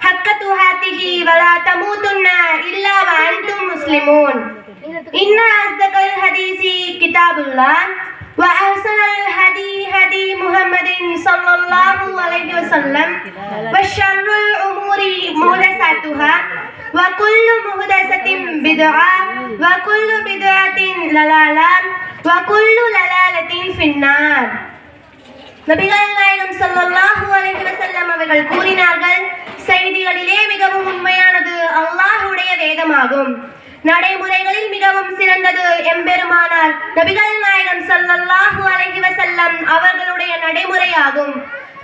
حق تقاته ولا تموتن إلا وأنتم مسلمون إن أصدق الحديث كتاب الله وأحسن الهدي هدي محمد صلى الله عليه وسلم وشر الأمور محدثاتها وكل محدثة بدعة وكل بدعة ضلالة وكل ضلالة في النار நபிகள் நாயகம் ஸல்லல்லாஹு அலைஹி வஸல்லம் அவர்கள் கூறினார்கள் செய்திகளிலே மிகவும் உண்மையானது அல்லாஹுடைய வேதமாகும். நடைமுறைகளில் மிகவும் சிறந்தது எம்பெருமானார் நபிகள் நாயகம் சல்லல்லாஹு அலைஹி வஸல்லம் அவர்களுடைய நடைமுறையாகும்.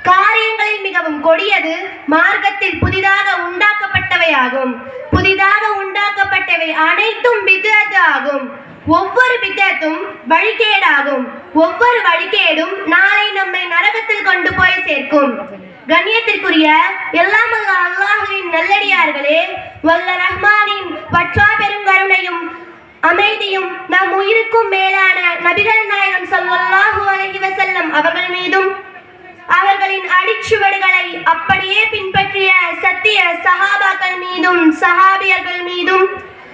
காரியங்களில் மிகவும் கொடியது மார்க்கத்தில் புதிதாக உண்டாக்கப்பட்டவையாகும். புதிதாக உண்டாக்கப்பட்டவை அனைத்தும் பிதஅத் ஆகும். ஒவ்வொரு பித்தத்தும் வழிகேடாகும். ஒவ்வொரு வழிகேடும் நாளை நம்மை நரகத்தில் கொண்டு போய் சேர்க்கும். கண்ணியத்திற்குரிய எல்லாம் அல்லாஹுவின் நல்லடியார்களே வல்ல ரஹ்மானின் பற்றா பெருங்கருணையும் அமைதியும் நம் உயிருக்கும் மேலான நபிகள் நாயகம் ஸல்லல்லாஹு அலஹி வசல்லம் அவர்கள் மீதும் அவர்களின் அடிச்சுவடுகளை அப்படியே பின்பற்றிய சத்திய சஹாபாக்கள் மீதும் சஹாபியர்கள் மீதும்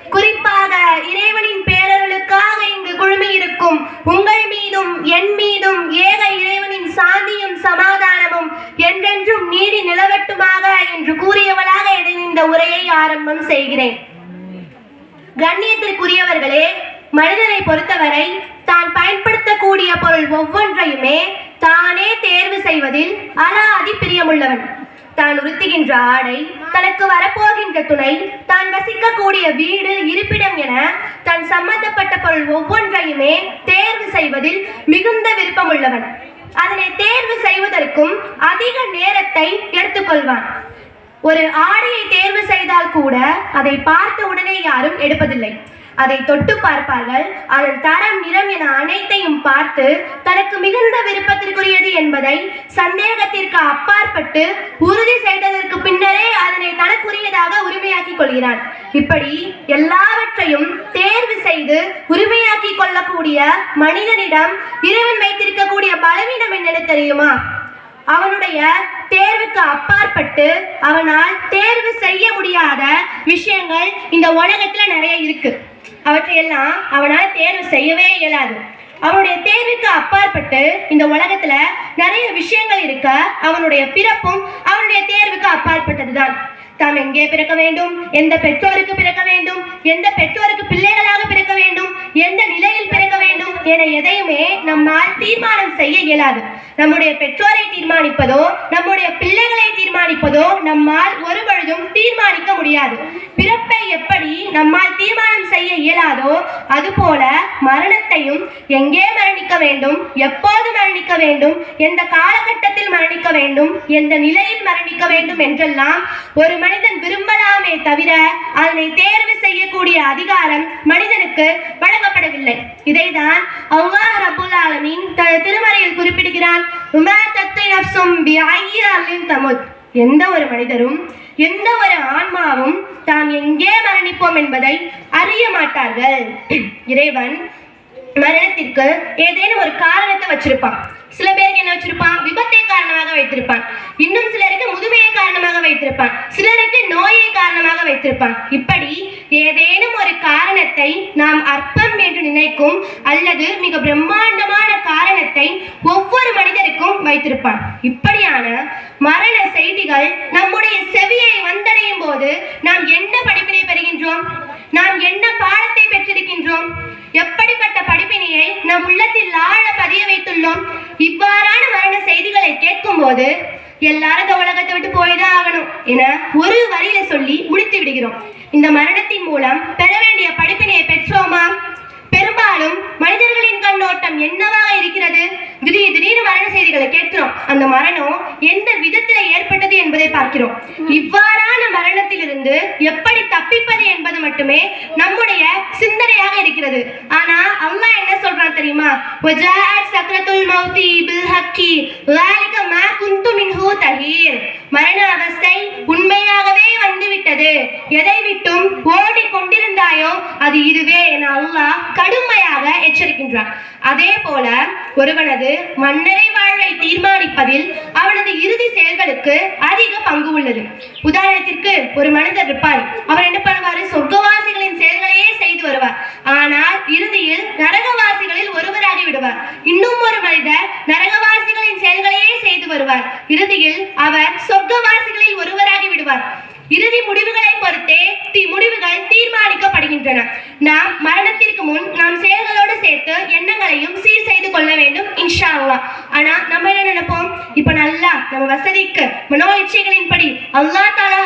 குறிப்பாக இறைவனின் குழுமி இருக்கும். உங்கள் மீதும் என் மீதும் ஏக இறைவனின் சாந்தியும் சமாதானமும் என்றென்றும் நீடி நிலவட்டுமாக என்று கூறியவளாக இந்த உரையை ஆரம்பம் செய்கிறேன். கண்ணியத்திற்குரியவர்களே மனிதனை பொறுத்தவரை தான் பயன்படுத்தக்கூடிய பொருள் ஒவ்வொன்றையுமே தானே தேர்வு செய்வதில் அலாதி பிரியமுள்ளவன். தான் உடுத்துகின்ற ஆடை தனக்கு வரப்போகின்ற துணை தான் வசிக்கக்கூடிய வீடு இருப்பிடம் என தன் சம்பந்தப்பட்ட பொருள் ஒவ்வொன்றையுமே தேர்வு செய்வதில் மிகுந்த விருப்பமுள்ளவன். அதனை தேர்வு செய்வதற்கும் அதிக நேரத்தை எடுத்துக்கொள்வான். ஒரு ஆடையை தேர்வு செய்தால் கூட அதை பார்த்த உடனே யாரும் எடுப்பதில்லை. அதை தொட்டு பார்ப்பார்கள். அதன் தரம் நிறம் என அனைத்தையும் பார்த்து தனக்கு மிகுந்த விருப்பத்திற்குரியது என்பதை சந்தேகத்திற்கு அப்பாற்பட்டு உறுதி செய்ததற்கு பின்னரே அதனை தனக்குரியதாக உரிமையாக்கிக் கொள்கிறான். இப்படி எல்லாவற்றையும் தேர்வு செய்து உரிமையாக்கிக் கொள்ளக்கூடிய மனிதனிடம் இறைவன் வைத்திருக்கக்கூடிய பலவீனம் என்னென்ன தெரியுமா? அவனுடைய தேர்வுக்கு அப்பாற்பட்டு அவனால் தேர்வு செய்ய முடியாத விஷயங்கள் இந்த உலகத்துல நிறைய இருக்கு. அவற்றையெல்லாம் அவனால் தேர்வு செய்யவே இயலாது. அவனுடைய தேர்வுக்கு அப்பாற்பட்டு இந்த உலகத்துல நிறைய விஷயங்கள் இருக்க அவனுடைய பிறப்பும் அவனுடைய தேர்வுக்கு அப்பாற்பட்டதுதான். தாம் எங்கே பிறக்க வேண்டும்? எந்த பெற்றோருக்கு பிறக்க வேண்டும்? எந்த பெற்றோருக்கு பிள்ளைகளாக பிறக்க வேண்டும்? எந்த நிலையில் பிறக்க என எதையுமே நம்மால் தீர்மானம் செய்ய இயலாது. நம்முடைய பெற்றோரை தீர்மானிப்பதோ நம்முடைய பிள்ளைகளை தீர்மானிப்பதோ நம்மால் ஒரு பொழுதும் தீர்மானிக்க முடியாது. பிறப்பை எப்படி நம்மால் தீர்மானம் செய்ய இயலாதோ அதுபோல மரணத்தையும் எங்கே மரணிக்க வேண்டும் எப்போது மரணிக்க வேண்டும் எந்த காலகட்டத்தில் மரணிக்க வேண்டும் எந்த நிலையில் மரணிக்க வேண்டும் என்றெல்லாம் ஒரு மனிதன் விரும்பலாமே தவிர அதனை தேர்வு செய்யக்கூடிய அதிகாரம் மனிதனுக்கு வழங்க வழங்கப்படவில்லை இதைதான் அல்லாஹ் ரபுல் ஆலமின் தனது திருமறையில் குறிப்பிடுகிறான். "உமா தத்தை நஃப்சும் பிஐயி தமுத்." எந்த ஒரு மனிதரும் எந்த ஒரு ஆன்மாவும் தாம் எங்கே மரணிப்போம் என்பதை அறிய மாட்டார்கள். இறைவன் மரணத்திற்கு ஏதேனும் ஒரு காரணத்தை வச்சிருப்பான். சில பேருக்கு என்ன வச்சிருப்பான்? விபத்தை காரணமாக வைத்திருப்பான். இன்னும் சிலருக்கு முதுமையை காரணமாக வைத்திருப்பான். சிலருக்கு நோயை காரணமாக வைத்திருப்பான். இப்படி ஏதேனும் ஒரு காரணத்தை நாம் அற்பம் என்று நினைக்கும் அல்லது மிக பிரம்மாண்டமான காரணத்தை ஒவ்வொரு மனிதருக்கும் வைத்திருப்பான். இப்படியான மரண செய்திகள் நம்முடைய நாம் என்ன படிப்பினை பெறுகின்றோம்? நாம் என்ன பாடத்தை பெற்றிருக்கின்றோம்? எப்படிப்பட்ட படிப்பினையை நம் உள்ளத்தில் ஆழ பதிய வைத்துள்ளோம்? இவ்வாறான மரண செய்திகளை கேட்கும் போது எல்லாரும் இந்த உலகத்தை விட்டு போய்தான் ஆகணும் என ஒரு வரியில சொல்லி முடித்து விடுகிறோம். இந்த மரணத்தின் மூலம் பெற வேண்டிய படிப்பினையை பெற்றோமா? பெரும்பாலும் மனிதர்களின் கண்ணோட்டம் என்னவாக இருக்கிறது? திடீர் திடீர்னு மரண செய்திகளை கேட்கிறோம். அந்த மரணம் எந்த விதத்துல ஏற்பட்டது என்பதை பார்க்கிறோம். இவ்வாறான மரணத்திலிருந்து எப்படி தப்பிப்பது என்பது மட்டுமே நம்முடைய சிந்தனையாக இருக்கிறது. ஆனா அல்லாஹ் என்ன சொல்றான் தெரியுமா? வஜாஅத் சக்ரத்துல் மௌதி பில் ஹக்கி. லாலிக மா குந்து மின்ஹு தஹீர். மரண அவஸ்தை உண்மையாகவே வந்துவிட்டது எதை விட்டும் ஓடிக் கொண்டிருந்தாயோ அது இதுவே என அல்லாஹ் கடுமையாக எச்சரிக்கின்றான். அதே போல ஒருவனது மன்னரை வாழ்வை தீர்மானிப்பதில் அவனது இறுதி செயல்களுக்கு அதிக பங்கு உள்ளது. உதாரணத்திற்கு ஒரு மனிதர் இருப்பார். அவர் என்ன பண்ணுவாரு? சொர்க்கவாசிகளின் செயல்களையே செய்து வருவார். ஆனால் இறுதியில் நரகவாசிகளில் ஒருவராகி விடுவார். இன்னும் ஒரு மனிதர் நரகவாசிகளின் செயல்களையே செய்து வருவார். இறுதியில் அவர் சொர்க்கவாசிகளில் ஒருவராகி விடுவார். இறுதி முடிவுகளை பொறுத்தே தி முடிவுகள் தீர்மானிக்கப்படுகின்றன. நாம் மரணத்திற்கு முன் நாம் செயல்களோடு சேர்த்து எண்ணங்களையும் சீர் செய்து கொள்ள வேண்டும் இன்ஷா அல்லாஹ் ஆனா நம்ம என்ன நினைப்போம்? இப்ப நல்லா நம்ம வசதிக்கு மனோ இச்சைகளின்படி அல்லாஹ் தாலா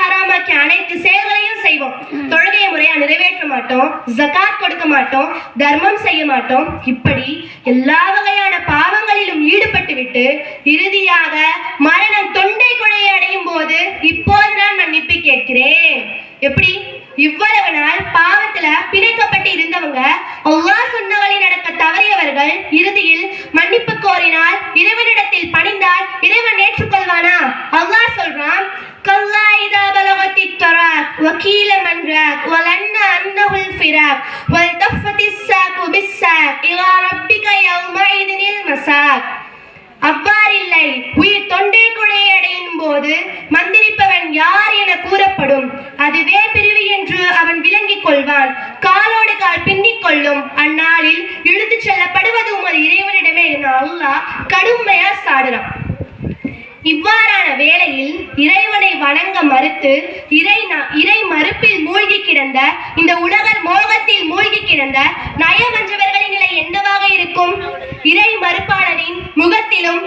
ஹராமாக்கிய அனைத்து செயல்களையும் செய்வோம். தொழுகை முறையா நிறைவேற்ற மாட்டோம். ஜகாத் கொடுக்க மாட்டோம். தர்மம் செய்ய மாட்டோம். இப்படி எல்லா வகையான பாவங்களிலும் ஈடுபட்டு விட்டு இறுதியாக மரணம் தொண்டை குழையை அடையும் போது இப்போது நான் மன்னிப்பு கேட்கிறேன். எப்படி? இவ்வளவு நாள் பாவத்துல பிணைக்கப்பட்டு இருந்தவங்க அல்லாஹ் சொன்ன வழி நடக்க தவறியவர்கள் இறுதியில் மன்னிப்பு கோரினால் இறைவனிடத்தில் பணிந்தால் இறைவன் ஏற்றுக்கொள்வானா? அல்லாஹ் சொல்றான் கல்லா இதா பலவத்தி தொராக் வக்கீல மன்றாக் வலன்ன அன்னஹுல் ஃபிராக் வல்தஃபதி ஸாகு பிஸ்ஸாக் இலா ரப்பிக யௌமைதினில் மசாக் அவ்வாறில்லை உயிர் தொண்டை குழையை அடையும் போது மந்திரிப்பவன் யார் என கூறப்படும் அதுவே பின்னிக் அந்நாளில் இழுத்து செல்லப்படுவது உமது இறைவனிடமே அல்லாஹ் கடுமையா சாடுறான். இவ்வாறான வேளையில் இறைவனை வணங்க மறுத்து இறை இறை மறுப்பில் மூழ்கி கிடந்த இந்த உலகர் மோகத்தில் மூழ்கி கிடந்த நயவஞ்சவர்களின் நிலை என்னவாக இருக்கும்? இறை மறுப்பாளரின் முகத்திலும்